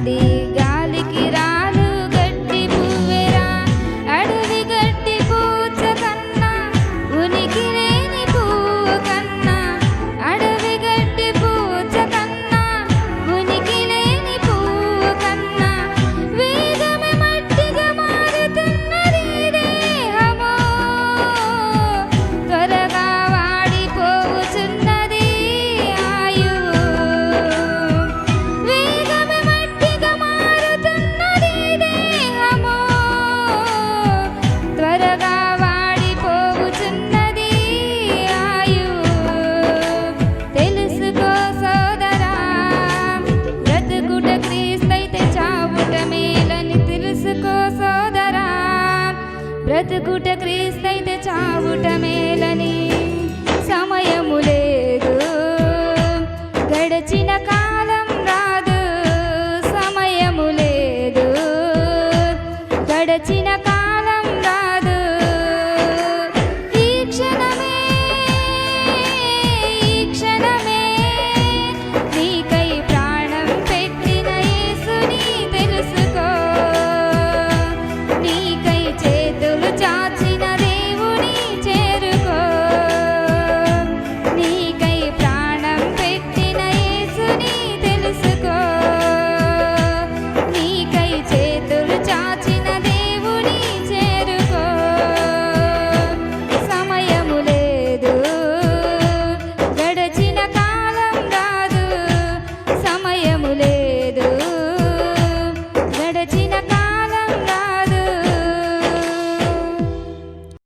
గాలి గాలికి బ్రతుకుట క్రీస్తైతే చావుట మేలని సమయము లేదు. గడచిన కాలం రాదు సమయము లేదు. గడచిన